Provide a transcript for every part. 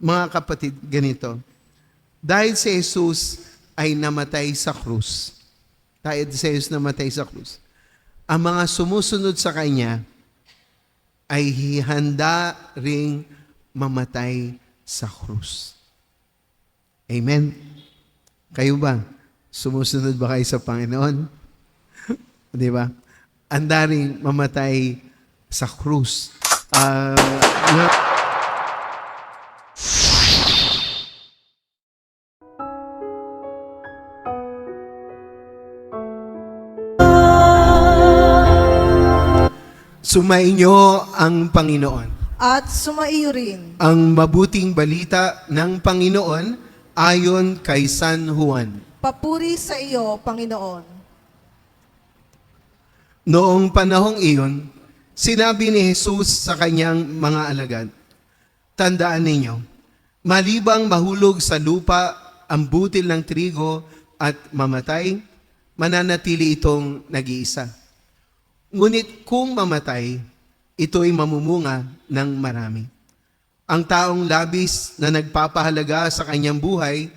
mga kapatid, ganito. Dahil si Jesus ay namatay sa krus, dahil si Jesus namatay sa krus, ang mga sumusunod sa Kanya ay hihanda ring mamatay sa krus. Amen? Kayo ba? Sumusunod ba kayo sa Panginoon? Di ba? Handa ring mamatay sa krus. Ah, Sumainyo ang Panginoon. at sumaiyo rin. Ang mabuting balita ng Panginoon ayon kay San Juan. Papuri sa iyo, Panginoon. Noong panahong iyon, sinabi ni Jesus sa kanyang mga alagad, Tandaan ninyo, malibang mahulog sa lupa ang butil ng trigo at mamatay, mananatili itong nag-iisa. Ngunit kung mamatay, ito'y mamumunga ng marami. Ang taong labis na nagpapahalaga sa kanyang buhay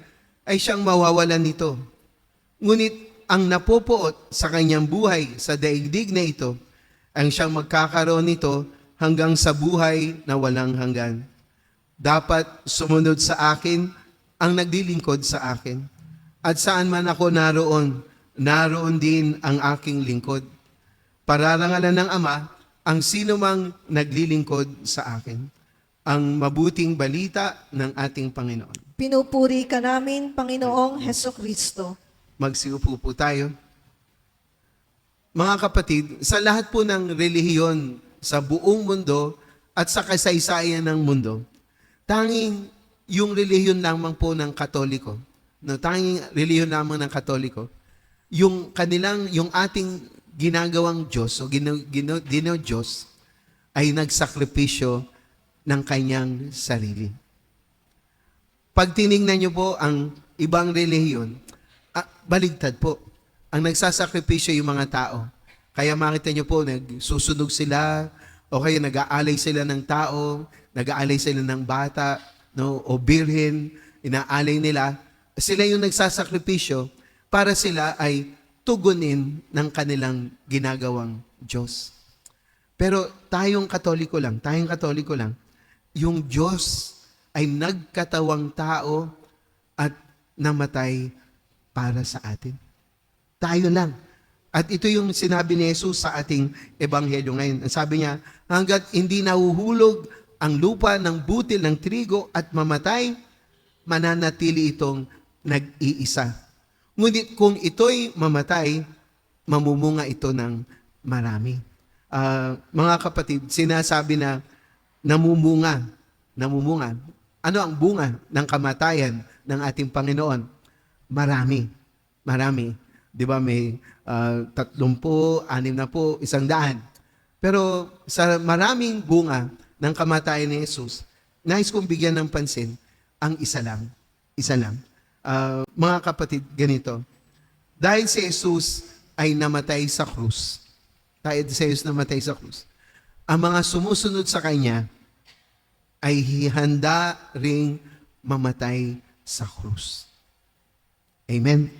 ay siyang mawawalan nito. Ngunit ang napopoot sa kanyang buhay sa daigdig na ito, ang siyang magkakaroon nito hanggang sa buhay na walang hanggan. Dapat sumunod sa akin ang naglilingkod sa akin. At saan man ako naroon, naroon din ang aking lingkod. Pararangalan ng Ama ang sino mang naglilingkod sa akin. Ang mabuting balita ng ating Panginoon. Pinupuri ka namin, Panginoong Heso Kristo. Magsiupo po tayo. Mga kapatid, sa lahat po ng relihiyon sa buong mundo at sa kasaysayan ng mundo, tanging yung relihiyon lamang po ng Katoliko, no, tanging relihiyon lamang ng Katoliko, yung kanilang, yung ating ginagawang Diyos o gino, gino, dino Diyos ay nagsakripisyo ng kanyang sarili. Pag tiningnan niyo po ang ibang relihiyon, ah, baligtad po. Ang nagsasakripisyo yung mga tao. Kaya makita niyo po, nagsusunog sila, o kaya nag-aalay sila ng tao, nag-aalay sila ng bata, no, o birhen, inaalay nila. Sila yung nagsasakripisyo para sila ay tugunin ng kanilang ginagawang Diyos. Pero tayong katoliko lang, tayong katoliko lang, yung Diyos ay nagkatawang tao at namatay para sa atin. Tayo lang. At ito yung sinabi ni Jesus sa ating ebanghelyo ngayon. Sabi niya, hanggat hindi nahuhulog ang lupa ng butil ng trigo at mamatay, mananatili itong nag-iisa. Ngunit kung ito'y mamatay, mamumunga ito ng marami. Ah, mga kapatid, sinasabi na namumunga, namumunga. Ano ang bunga ng kamatayan ng ating Panginoon? Marami. Marami. Di ba may uh, tatlumpu, anim na po, isang daan. Pero sa maraming bunga ng kamatayan ni Jesus, nais kong bigyan ng pansin ang isa lang. Isa lang. Ah, mga kapatid, ganito. Dahil si Jesus ay namatay sa krus, dahil si Jesus namatay sa krus, ang mga sumusunod sa Kanya ay hihanda ring mamatay sa krus. Amen?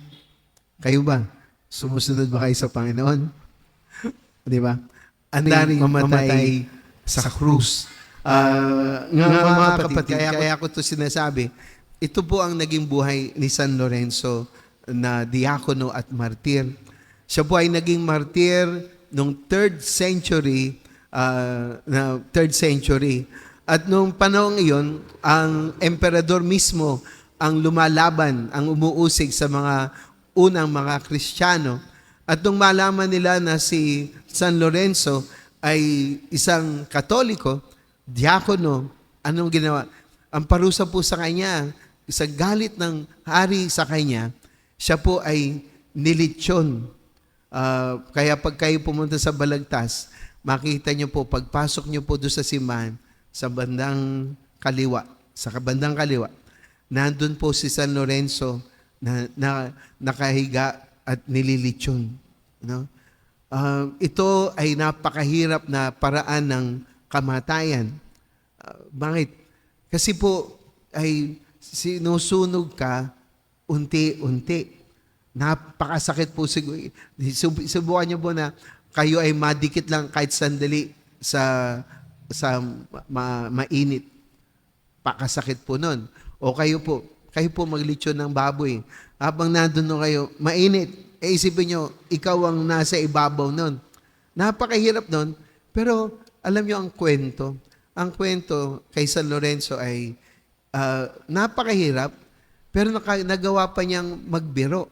Kayo ba? Sumusunod ba kayo sa Panginoon? Di ba? Handa ring mamatay, sa krus. Ah, nga, nga, mga kapatid, kaya, kaya ko ito sinasabi, ito po ang naging buhay ni San Lorenzo na diakono at martir. Siya po ay naging martir noong 3rd century, ah, na 3rd century. At noong panahon iyon, ang emperador mismo ang lumalaban, ang umuusig sa mga unang mga Kristiyano. At nung malaman nila na si San Lorenzo ay isang katoliko, diakono, anong ginawa? Ang parusa po sa kanya, sa galit ng hari sa kanya, siya po ay nilitsyon. Ah, kaya pag kayo pumunta sa Balagtas, makita niyo po, pagpasok niyo po doon sa simbahan, sa bandang kaliwa, sa bandang kaliwa, nandun po si San Lorenzo na, na nakahiga at nililitsyon. No? Ah, ito ay napakahirap na paraan ng kamatayan. Ah, bakit? Kasi po, ay sinusunog ka unti-unti. Napakasakit po siguro. Sub- Subukan niyo po na kayo ay madikit lang kahit sandali sa sa ma- mainit. Pakasakit po nun. O kayo po, kayo po maglitsyon ng baboy. Habang nandun no kayo, mainit. E isipin nyo, ikaw ang nasa ibabaw nun. Napakahirap nun. Pero alam nyo ang kwento. Ang kwento kay San Lorenzo ay ah, napakahirap, pero naka, nagawa pa niyang magbiro.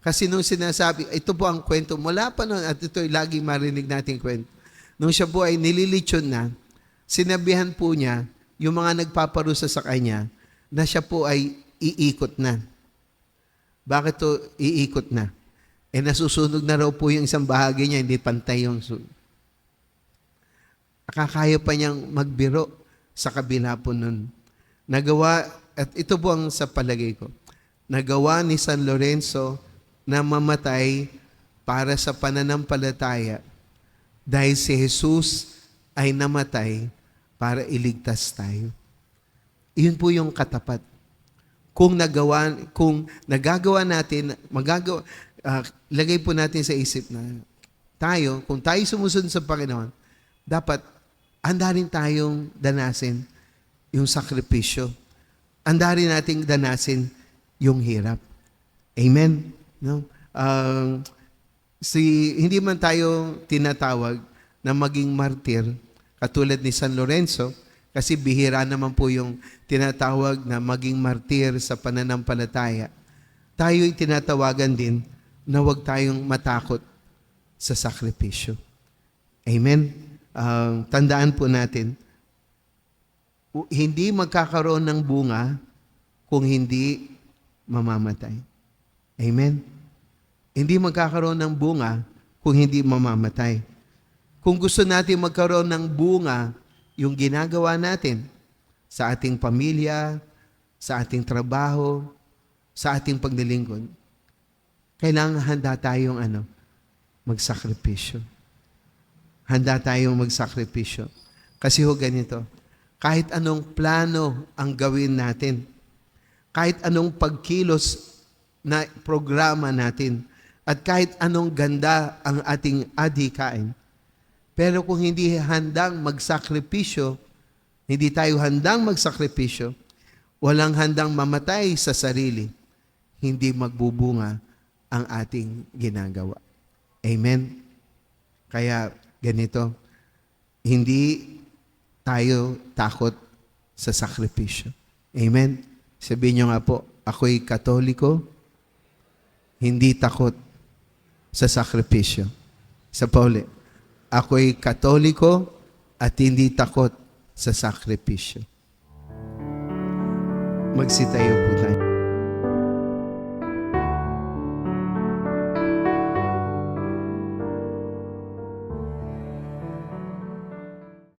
Kasi nung sinasabi, ito po ang kwento, mula pa noon, at ito ay lagi marinig nating kwento. Nung siya po ay nililitsyon na, sinabihan po niya, yung mga nagpaparusa sa kanya, na siya po ay iikot na. Bakit to iikot na? Eh nasusunog na raw po yung isang bahagi niya, hindi pantay yung sun. Akakaya pa niyang magbiro sa kabila po nun. Nagawa, at ito po ang sa palagay ko, nagawa ni San Lorenzo na mamatay para sa pananampalataya dahil si Jesus ay namatay para iligtas tayo. Iyon po yung katapat. Kung nagawa, kung nagagawa natin, magagawa, ah, lagay po natin sa isip na tayo, kung tayo sumusunod sa Panginoon, dapat handa rin tayong danasin yung sakripisyo. Handa rin nating danasin yung hirap. Amen? No? Um, si, hindi man tayo tinatawag na maging martir, katulad ni San Lorenzo, kasi bihira naman po yung tinatawag na maging martir sa pananampalataya. Tayo'y tinatawagan din na huwag tayong matakot sa sakripisyo. Amen? Um, tandaan po natin, hindi magkakaroon ng bunga kung hindi mamamatay. Amen? Hindi magkakaroon ng bunga kung hindi mamamatay. Kung gusto natin magkaroon ng bunga, yung ginagawa natin sa ating pamilya, sa ating trabaho, sa ating paglilingkod, kailangan handa tayong ano, magsakripisyo. Handa tayong magsakripisyo. Kasi ho ganito, kahit anong plano ang gawin natin, kahit anong pagkilos na programa natin, at kahit anong ganda ang ating adhikain, pero kung hindi handang magsakripisyo, hindi tayo handang magsakripisyo, walang handang mamatay sa sarili, hindi magbubunga ang ating ginagawa. Amen? Kaya ganito, hindi tayo takot sa sakripisyo. Amen? Sabihin nyo nga po, ako'y katoliko, hindi takot sa sakripisyo. Sa Pauli, ako'y katoliko at hindi takot sa sakripisyo. Magsitayo po tayo.